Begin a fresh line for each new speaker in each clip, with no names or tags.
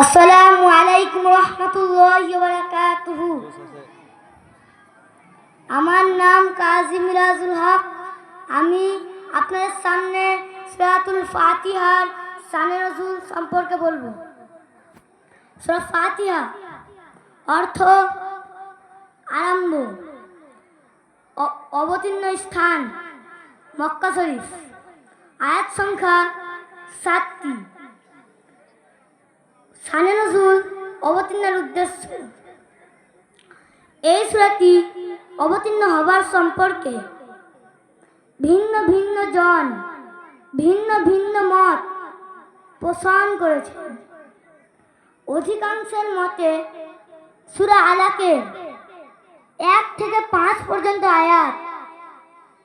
আসসালামু আলাইকুম রহমতুল্লাহ বারাকাতুহু। আমার নাম কাজী মিরাজুল হক। আমি আপনাদের সামনে সিরাতুল ফাতিহার সানে রসুল সম্পর্কে বলব। সুরা ফাতিহা অর্থ আরম্ভ অবতীর্ণ স্থান মক্কা শরীফ। আয়াত সংখ্যা সাতটি। সানে নজরুল অবতীর্ণের উদ্দেশ্য। এই সুরাটি অবতীর্ণ হবার সম্পর্কে ভিন্ন ভিন্ন জন, ভিন্ন ভিন্ন মত পোষণ করেছে। অধিকাংশের মতে সুরা আলাকে এক থেকে পাঁচ পর্যন্ত আয়াত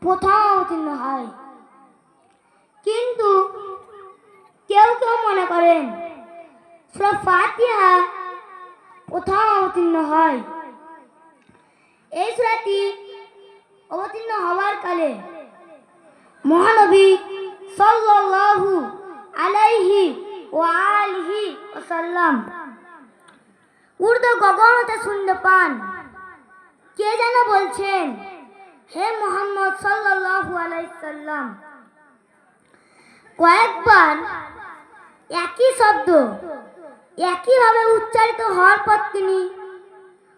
প্রথম অবতীর্ণ হয়। কিন্তু কেউ কেউ মনে করেন সুরা ফাতিহা প্রথম অবতীর্ণ হয়। এই সুরাটি অবতীর্ণ হওয়ার কালে মহানবী সাল্লাল্লাহু আলাইহি ওয়া আলিহি ওয়াসাল্লাম উর্দু গগনতে শুনতে পান। কে যেন বলছেন, হে মোহাম্মদ সাল্লাল্লাহু আলাইহি সাল্লাম কয়েকবার একই শব্দ একইভাবে উচ্চারিত হওয়ার পর তিনি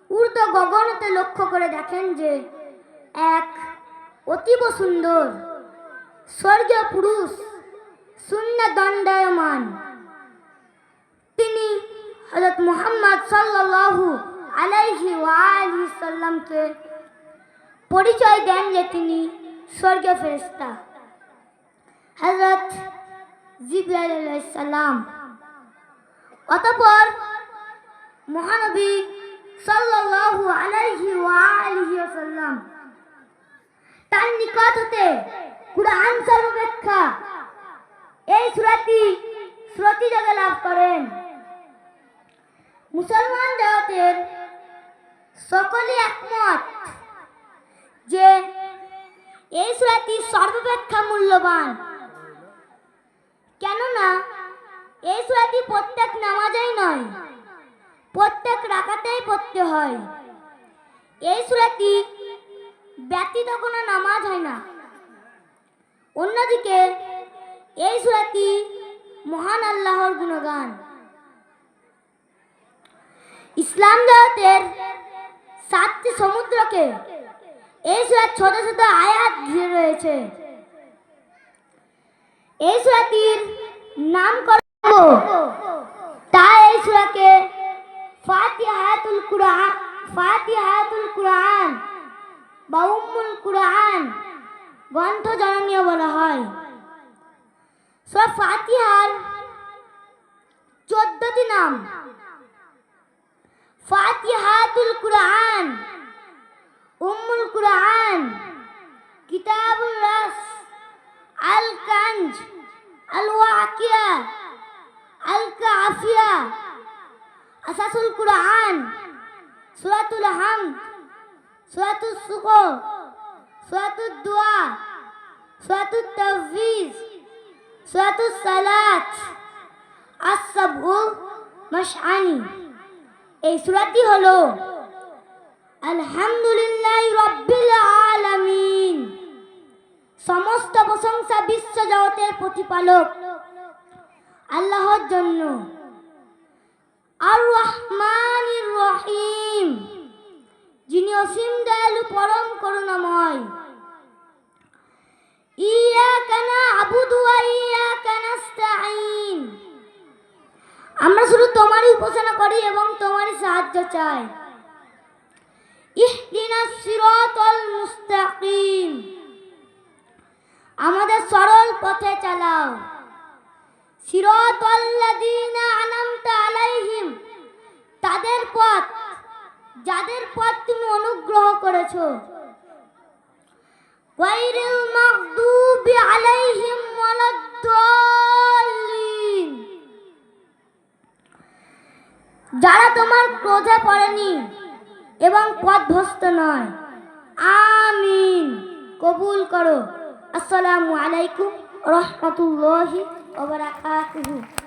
উর্দু গগনতে লক্ষ্য করে দেখেন যে এক অতীব সুন্দর স্বর্গীয় পুরুষ শূন্য দণ্ডায়মান তিনি হজরত মোহাম্মদ সাল্লাল্লাহু আলাইহি ওয়ালি সাল্লামকে পরিচয় দেন যে তিনি স্বর্গীয় ফেরেশতা। হজরত আলাইহিস সালাম অতঃপর মহানবী সাল্লাল্লাহু আলাইহি ওয়া আলিহি ওয়াসাল্লাম তার নিকট হতে কুরআন সর্বাপেক্ষা এই সূরাটি শ্রুতি যোগে লাভ করেন। মুসলমান জগতের সকলে একমত যে এই সূরাটি সর্বাপেক্ষা মূল্যবান। কেননা এই সূরাটি প্রত্যেক নামাজেই নয়, প্রত্যেক রাকাতেই পড়তে হয়। এই সূরাটি ব্যতীত কোনো নামাজ হয় না। অন্যদিকে এই সূরাটি মহান আল্লাহর গুণগান। ইসলাম জগতের সাতটি সমুদ্রকে এই সূরার ছোট ছোট আয়াত ঘিরে রয়েছে। এই সূরাটির নামকরণ তা এই সূরাকে ফাতিহাতুল কুরআন ফাতিহাতুল কুরআন বা উম্মুল কুরআন গ্রন্থ জননীয় বলা হয়। সূরা ফাতিহার চোদ্দটি নাম। ফাতিহাতুল কুরআন, উম্মুল কুরআন, কিতাবুল রাস, আল কাঞ্জ, আল ওয়াকিয়া আল কাফিয়া আসাসুল কুরআন, সূরাতুল হামদ সূরাতুল শুকর, সূরাতুদ দুয়া সূরাতুত তাফবিজ সূরাতুস সালাত, আস-সাবহু মাশআনি। এই সূরাটি হলো আলহামদুলিল্লাহ রব্বিল আলামিন। সমস্ত প্রশংসা বিশ্ব জগতের প্রতিপালক আল্লাহর জন্য। আর রহমান রহিম যিনি অসীম দয়ালু, পরম করুণাময়। আমরা শুধু তোমারই উপাসনা করি এবং তোমারই সাহায্য চাই। আমাদের সরল পথে চালাও। পথ, যাদের পথ তুমি অনুগ্রহ করেছ। গায়রিল মাগদুবি আলাইহিম ওয়ালাদ-দাল্লিন। যারা তোমার ক্রোধে পড়েনি এবং পথ পথভ্রষ্ট নয়, আমিন। কবুল করো। আসসালামু আলাইকুম রহমতুল্লাহি ওয়া বারাকাতুহু।